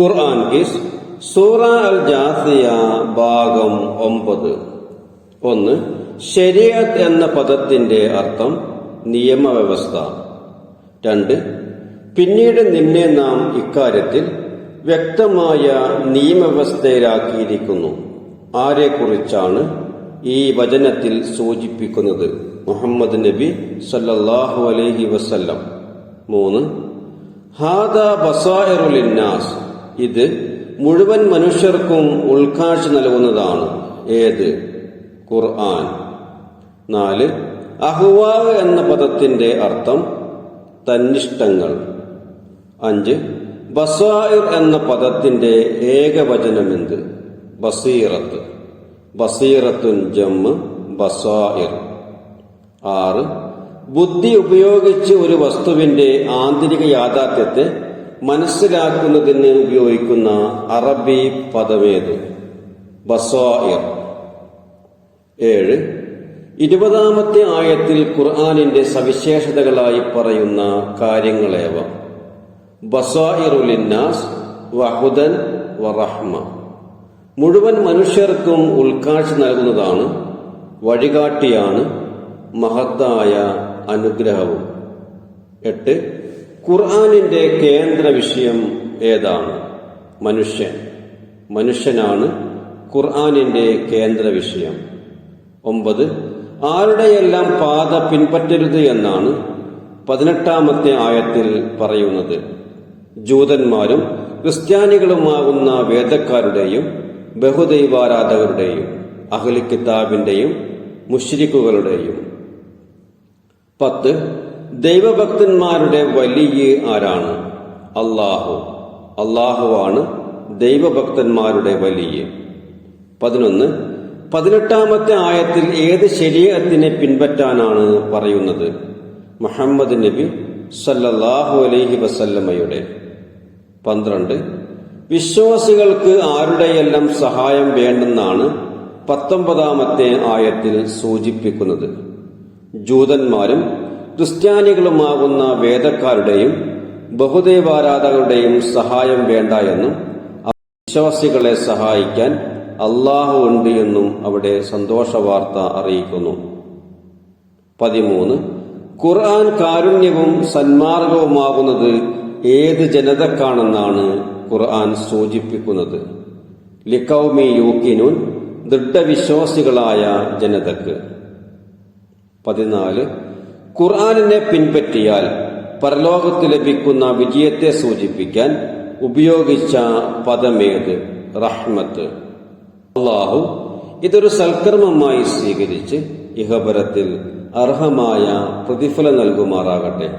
ഖുർആൻ kiss സൂറ അൽ ജാസിയ ഭാഗം ഒമ്പത്. ഒന്ന് ശരിയത്ത് എന്ന പദത്തിന്റെ അർത്ഥം നിയമവ്യവസ്ഥ. രണ്ട് പിന്നീട് നിന്നെ നാം ഇക്കാര്യത്തിൽ വ്യക്തമായ നിയമവ്യവസ്ഥയിലാക്കിയിരിക്കുന്നു. ആരെക്കുറിച്ചാണ് ഈ വചനത്തിൽ സൂചിപ്പിക്കുന്നത്? മുഹമ്മദ് നബി സല്ലല്ലാഹു അലൈഹി വസല്ലം. മൂന്ന് ഹാദ ബസായറുലിന്നാസ് ഇത് മുഴുവൻ മനുഷ്യർക്കും ഉൾക്കാഴ്ച നൽകുന്നതാണ്. ഏത്? ഖുർആൻ. നാല് അഹ്വാ എന്ന പദത്തിന്റെ അർത്ഥം തന്നിഷ്ടങ്ങൾ. അഞ്ച് ബസായിർ എന്ന പദത്തിന്റെ ഏകവചനം എന്ത് ബസീറത്ത്. ബസീറത്തുൻ ജമ്മ് ബസായിർ. ആറ് ബുദ്ധി ഉപയോഗിച്ച് ഒരു വസ്തുവിന്റെ ആന്തരിക യാഥാർത്ഥ്യത്തെ മനസ്സിലാക്കുന്നതിന് ഉപയോഗിക്കുന്ന അറബി പദമേത്? ബസായിർ ഏഴ്. ഇരുപതാമത്തെ ആയത്തിൽ ഖുർആാനിന്റെ സവിശേഷതകളായി പറയുന്ന കാര്യങ്ങളേവ? ബസായിറുലിന്നാസ് വഹുദൻ വറഹ്മ. മുഴുവൻ മനുഷ്യർക്കും ഉൾക്കാഴ്ച നൽകുന്നതാണ് വഴികാട്ടിയാണ് മഹത്തായ അനുഗ്രഹവും. എട്ട്. ഖുർആാനിന്റെ കേന്ദ്ര വിഷയം ഏതാണ്? മനുഷ്യൻ. മനുഷ്യനാണ് ഖുർആാനിന്റെ കേന്ദ്ര വിഷയം. ഒമ്പത് ആരുടെയെല്ലാം പാത പിൻപറ്റരുത് എന്നാണ് പതിനെട്ടാമത്തെ ആയത്തിൽ പറയുന്നത്. ജൂതന്മാരും ക്രിസ്ത്യാനികളുമാകുന്ന വേദക്കാരുടെയും ബഹുദൈവാരാധകരുടെയും അഹ്ലി കിതാബിന്റെയും മുഷ്രിക്കുകളുടെയും പത്ത് ദൈവഭക്തന്മാരുടെ വലിയ ആരാണ്? അള്ളാഹു. അള്ളാഹുവാണ് ദൈവഭക്തന്മാരുടെ വലിയ. പതിനൊന്ന് പതിനെട്ടാമത്തെ ആയത്തിൽ ഏത് ശരീരത്തിനെ പിൻപറ്റാനാണ് പറയുന്നത്? മുഹമ്മദ് നബി സല്ലല്ലാഹു അലൈഹി വസല്ലമ്മയുടെ പന്ത്രണ്ട് വിശ്വാസികൾക്ക് ആരുടെയെല്ലാം സഹായം വേണ്ടെന്നാണ് പത്തൊമ്പതാമത്തെ ആയത്തിൽ സൂചിപ്പിക്കുന്നത്. ജൂതന്മാരും ക്രിസ്ത്യാനികളുമാകുന്ന വേദക്കാരുടെയും ബഹുദൈവാരാധകരുടെയും സഹായം വേണ്ട എന്നും വിശ്വാസികളെ സഹായിക്കാൻ അള്ളാഹു ഉണ്ട് എന്നും അവിടെ സന്തോഷവാർത്ത അറിയിക്കുന്നു. പതിമൂന്ന് ഖുർആൻ കാരുണ്യവും സന്മാർഗവുമാകുന്നത് ഏത് ജനതക്കാണെന്നാണ് ഖുർആൻ സൂചിപ്പിക്കുന്നത്. ലിക്കൗമി യൂക്കിനുൻ ദൃഢവിശ്വാസികളായ ജനതക്ക്. പതിനാല് ഖുർആാനിനെ പിൻപറ്റിയാൽ പരലോകത്ത് ലഭിക്കുന്ന വിജയത്തെ സൂചിപ്പിക്കാൻ ഉപയോഗിച്ച പദമേത്? റഹ്മത്ത്. അള്ളാഹു ഇതൊരു സൽക്കർമ്മമായി സ്വീകരിച്ച് ഇഹപരത്തിൽ അർഹമായ പ്രതിഫലം നൽകുമാറാകട്ടെ.